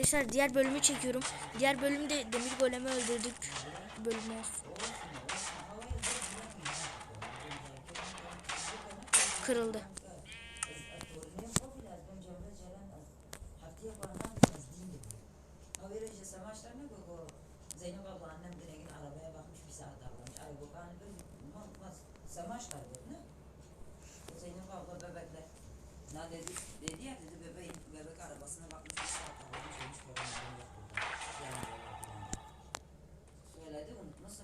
Arkadaşlar diğer bölümü çekiyorum. Diğer bölümde demir golemi öldürdük. Bölüm olsun. Kırıldı. Zeynep ne? Zeynep abla bebekler. Ne dedi? Dedi ya dedi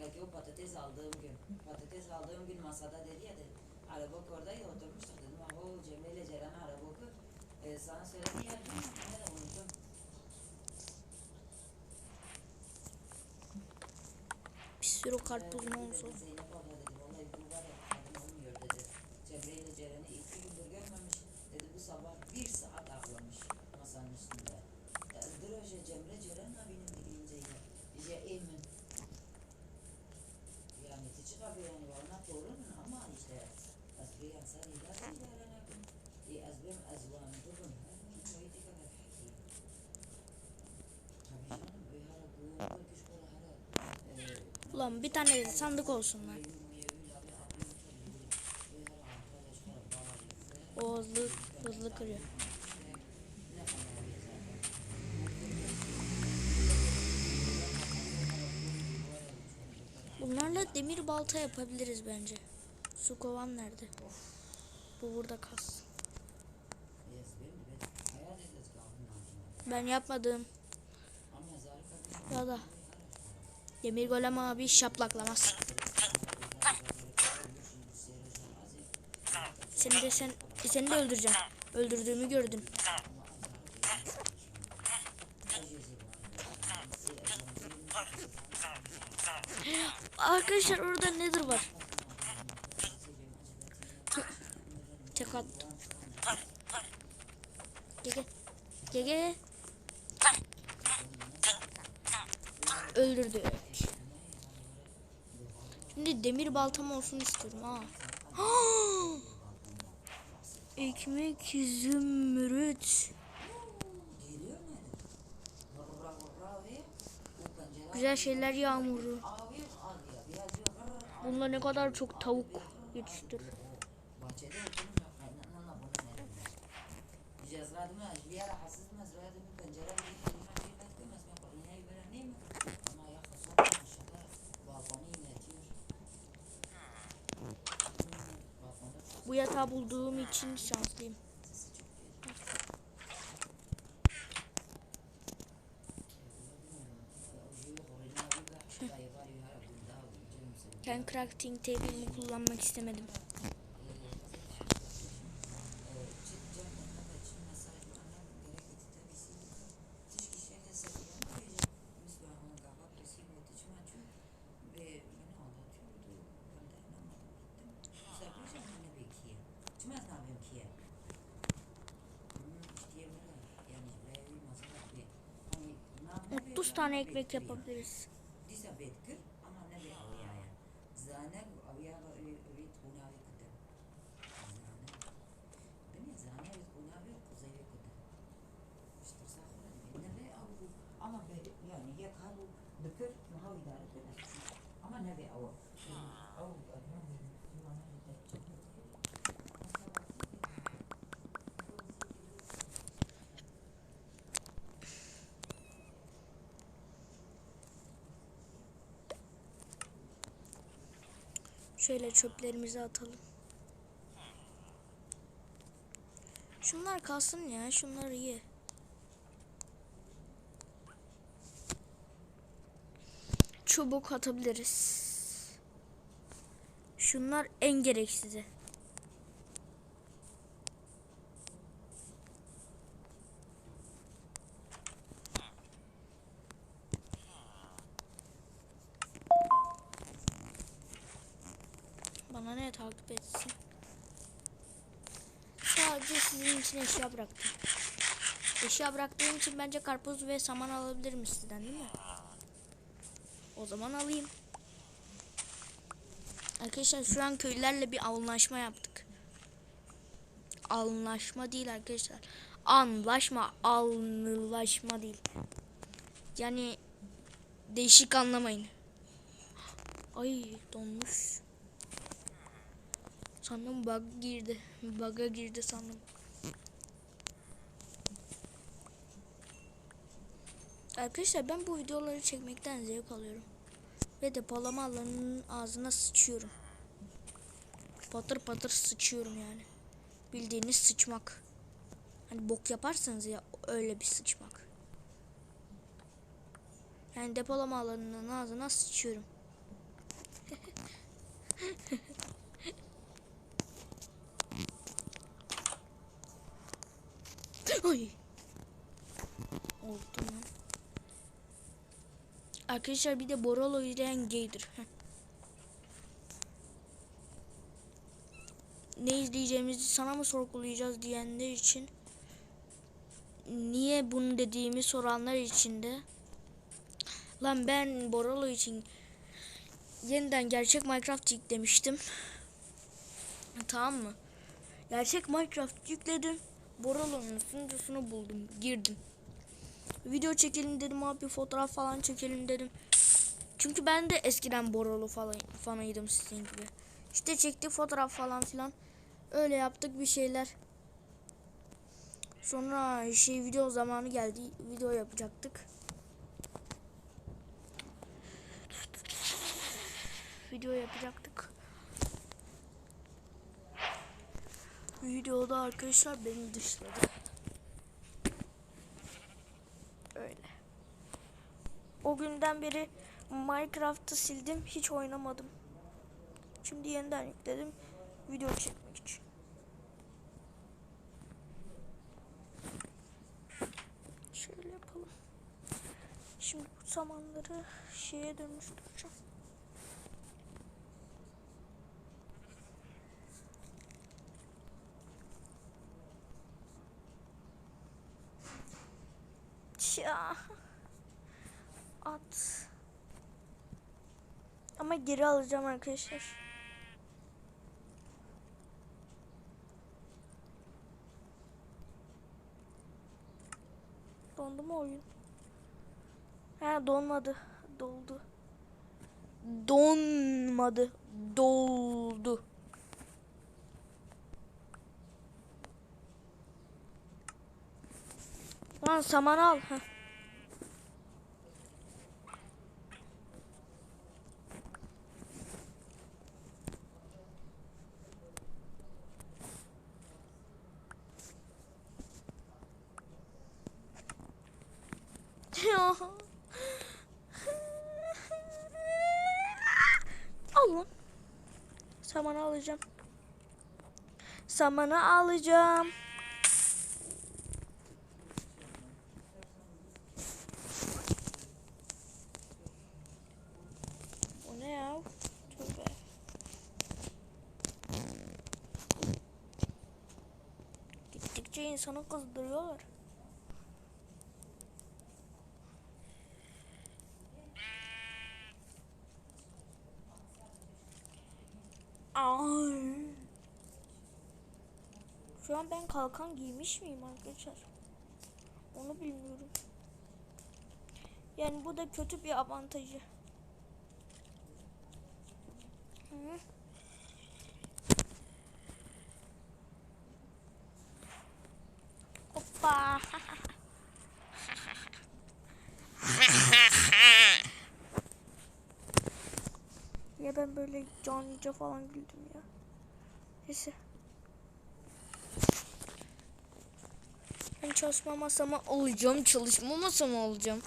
belki o patates aldığım gün. Patates aldığım gün masada dedi ya dedi. Araba oradaydı oturmuştuk dedim. O Cemile ile Ceren araba oku. Ee, sana söyledi ya dedim. Ben unuttum. Bir sürü karpuzum olsun. Zeynep abla dedi vallahi bu var ya kadın olmuyor dedi. Cemre ile Ceren'i iki gündür görmemiş. Dedi bu sabah bir saat ağlamış masanın üstünde. Droje Cemre Ceren abinin dediğince ya. İşte emin. Yani küçük abi yani ona torun ama işte asbiyan sarıyla sarıyla nakın. İyi azbim azvan durun. Neydi kadar hakim. Tabii canım öyle bu kuş kola hala. Ulan bir tane de sandık olsun lan. O hızlı, hızlı kırıyor. Bunlarla demir balta yapabiliriz bence. Su kovan nerede? Bu burada kalsın. Ben yapmadım. Ya da demir golem abi şaplaklamaz. Seni de sen seni de öldüreceğim. Öldürdüğümü gördün. Arkadaşlar orada nedir var? Tek attım. Gege. Gege. Öldürdük. Şimdi demir baltam olsun istiyorum ha. Ekmek zümrüt. Güzel şeyler yağmuru. Bunda ne kadar çok tavuk yetiştir. Bu yatağı bulduğum için şanslıyım. Ben crafting table'imi kullanmak istemedim. 30 tane ekmek yapabiliriz. Ama ne aviya ba Şöyle çöplerimizi atalım. Şunlar kalsın ya. Şunlar iyi. Çubuk atabiliriz. Şunlar en gereksizi. Sizin için eşya bıraktım. Eşya bıraktığım için bence karpuz ve saman alabilirim sizden değil mi? O zaman alayım. Arkadaşlar şu an köylülerle bir anlaşma yaptık. Anlaşma değil arkadaşlar. Anlaşma, anlaşma değil. Yani değişik anlamayın. Ay donmuş. Sandım bug girdi. Bug'a girdi sandım. Arkadaşlar ben bu videoları çekmekten zevk alıyorum. Ve depolama alanının ağzına sıçıyorum. Patır patır sıçıyorum yani. Bildiğiniz sıçmak. Hani bok yaparsanız ya öyle bir sıçmak. Yani depolama alanının ağzına sıçıyorum. Ay. Oldu lan. Arkadaşlar bir de Borolo izleyen gaydir. Ne izleyeceğimizi sana mı sorgulayacağız diyenler için niye bunu dediğimi soranlar için de lan ben Borolo için yeniden gerçek Minecraft yüklemiştim. Tamam mı? Gerçek Minecraft yükledim. Borolo'nun sunucusunu buldum. Girdim. Video çekelim dedim abi fotoğraf falan çekelim dedim. Çünkü ben de eskiden Borolo falan fanıydım sizin gibi. İşte çektik fotoğraf falan filan. Öyle yaptık bir şeyler. Sonra şey video zamanı geldi. Video yapacaktık. Video yapacaktık. Videoda arkadaşlar beni dışladı. Öyle. O günden beri Minecraft'ı sildim. Hiç oynamadım. Şimdi yeniden yükledim. Video çekmek için. Şöyle yapalım. Şimdi bu samanları şeye dönüştüreceğim. Ya. At. Ama geri alacağım arkadaşlar. Dondu mu oyun? Ha donmadı. Doldu. Donmadı. Doldu. Lan saman al. Heh. Ya. Al lan. Samanı alacağım. Samanı alacağım. O ne ya? Tövbe. Gittikçe insanı kızdırıyorlar. Ay. Şu an ben kalkan giymiş miyim arkadaşlar? Onu bilmiyorum. Yani bu da kötü bir avantajı. Hı. Ya ben böyle canlıca falan güldüm ya. Neyse. Ben çalışma masama olacağım. Çalışma masama olacağım.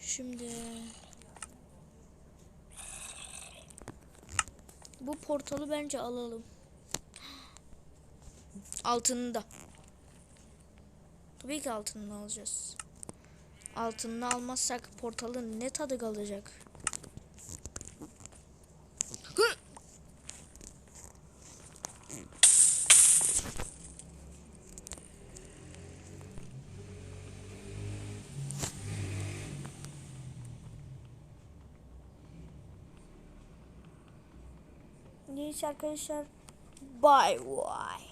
Şimdi bu portalı bence alalım. Altını da. Tabii ki altını alacağız. Altını almazsak portalın ne tadı kalacak? Hı! Neyse arkadaşlar Bye bye.